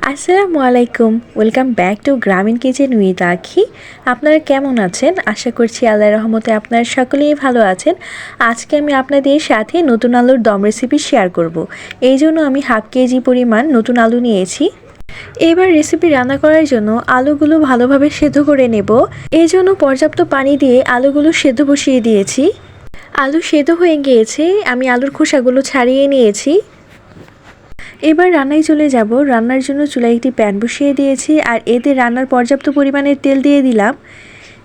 আসসালামু আলাইকুম। Welcome back to গ্রামীণ কিচেন উইথ আখি আপনারা কেমন আছেন? আশা করছি আল্লাহ রহমতে আপনারা সকলেই ভালো আছেন। আজকে আমি আপনাদের সাথে নতুন আলুর দম রেসিপি শেয়ার করব। এই জন্য আমি হাফ কেজি পরিমাণ নতুন আলু নিয়েছি। এবার রেসিপি রান্না করার জন্য আলুগুলো ভালোভাবে সেদ্ধ করে নেব। এই জন্য পর্যাপ্ত পানি দিয়ে আলুগুলো সেদ্ধ বসিয়ে দিয়েছি। আলু সেদ্ধ হয়ে গিয়েছে। আমি আলুর খোসাগুলো ছাড়িয়ে নিয়েছি। এবার রান্নায় চলে যাব। রান্নার জন্য চুলায় একটি প্যান বসিয়ে দিয়েছি আর এতে রান্নার পর্যাপ্ত পরিমাণের তেল দিয়ে দিলাম।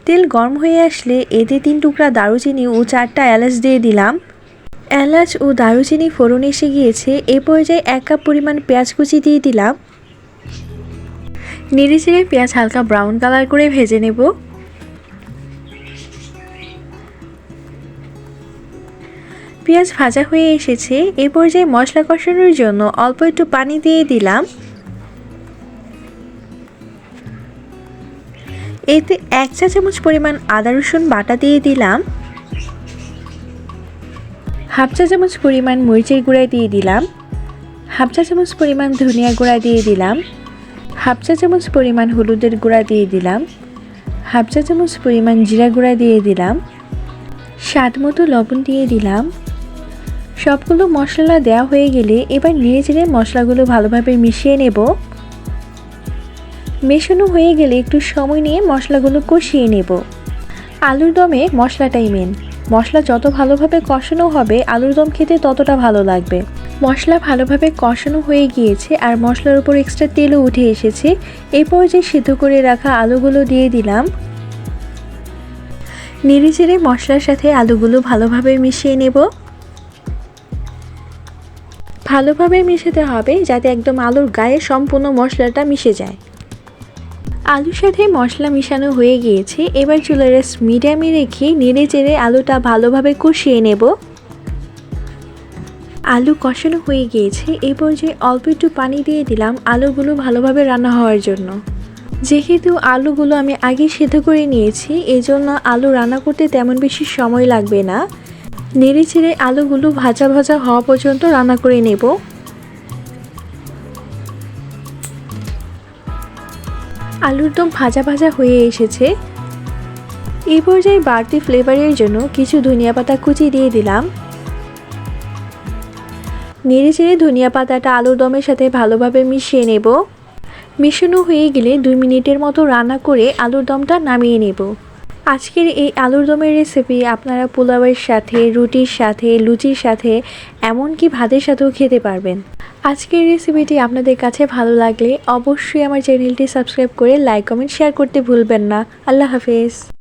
তেল গরম হয়ে আসলে এতে তিন টুকরা দারুচিনি ও চারটা এলাচ দিয়ে দিলাম। এলাচ ও দারুচিনি ফোড়ন এসে গিয়েছে। এ পর্যায়ে এক কাপ পরিমাণ পেঁয়াজ কুচি দিয়ে দিলাম। নেড়ে চেড়ে পেঁয়াজ হালকা ব্রাউন কালার করে ভেজে নেব। পেঁয়াজ ভাজা হয়ে এসেছে। এ পর্যায়ে মশলা কষানোর জন্য অল্প একটু পানি দিয়ে দিলাম। এতে এক চা চামচ পরিমাণ আদা, রসুন বাটা দিয়ে দিলাম। হাফ চা চামচ পরিমাণ মরিচের গুঁড়া দিয়ে দিলাম। হাফ চা চামচ পরিমাণ ধনিয়া গুঁড়া দিয়ে দিলাম। হাফ চা চামচ পরিমাণ হলুদের গুঁড়া দিয়ে দিলাম। হাফ চা চামচ পরিমাণ জিরা গুঁড়া দিয়ে দিলাম। স্বাদ মতো লবণ দিয়ে দিলাম। সবগুলো মশলা দেওয়া হয়ে গেলে এবার নিয়ে চেড়ে মশলাগুলো ভালোভাবে মিশিয়ে নেব। মেশানো হয়ে গেলে একটু সময় নিয়ে মশলাগুলো কষিয়ে নেব। আলুর দমে মশলাটাই মেন মশলা যত ভালোভাবে কষানো হবে, আলুর দম খেতে ততটা ভালো লাগবে। মশলা ভালোভাবে কষানো হয়ে গিয়েছে আর মশলার উপর এক্সট্রা তেলও উঠে এসেছে। এরপর যে সিদ্ধ করে রাখা আলুগুলো দিয়ে দিলাম। নেড়ে চেড়ে মশলার সাথে আলুগুলো ভালোভাবে মিশিয়ে নেব। ভালোভাবে মিশাতে হবে যাতে একদম আলুর গায়ে সম্পূর্ণ মশলাটা মিশে যায়। আলুর সাথে মশলা মিশানো হয়ে গিয়েছে, এবার চুলার মিডিয়ামে রেখে নেড়ে চেড়ে আলুটা ভালোভাবে কষিয়ে নেব। আলু কষানো হয়ে গিয়েছে এই পর্যায়ে অল্প একটু পানি দিয়ে দিলাম আলুগুলো ভালোভাবে রান্না হওয়ার জন্য। যেহেতু আলুগুলো আমি আগে সেদ্ধ করে নিয়েছি এই জন্য আলু রান্না করতে তেমন বেশি সময় লাগবে না। নেড়ে ছেড়ে আলুগুলো ভাজা ভাজা হওয়া পর্যন্ত রান্না করে নেব। আলুর দম ভাজা ভাজা হয়ে এসেছে। এই পর্যায়ে বাড়তি ফ্লেভারের জন্য কিছু ধনিয়া পাতা কুচি দিয়ে দিলাম। নেড়ে চেড়ে ধনিয়া পাতাটা আলুর দমের সাথে ভালোভাবে মিশিয়ে নেব। মিশানো হয়ে গেলে দুই মিনিটের মতো রান্না করে আলুর দমটা নামিয়ে নেব। আজকের এই আলুর দমের রেসিপি আপনারা পোলাওয়ের সাথে, রুটির সাথে, লুচির সাথে, এমনকি ভাতের সাথেও খেতে পারবেন। আজকের রেসিপিটি আপনাদের কাছে ভালো লাগলে অবশ্যই আমার চ্যানেলটি সাবস্ক্রাইব করে লাইক কমেন্ট শেয়ার করতে ভুলবেন না। আল্লাহ হাফেজ।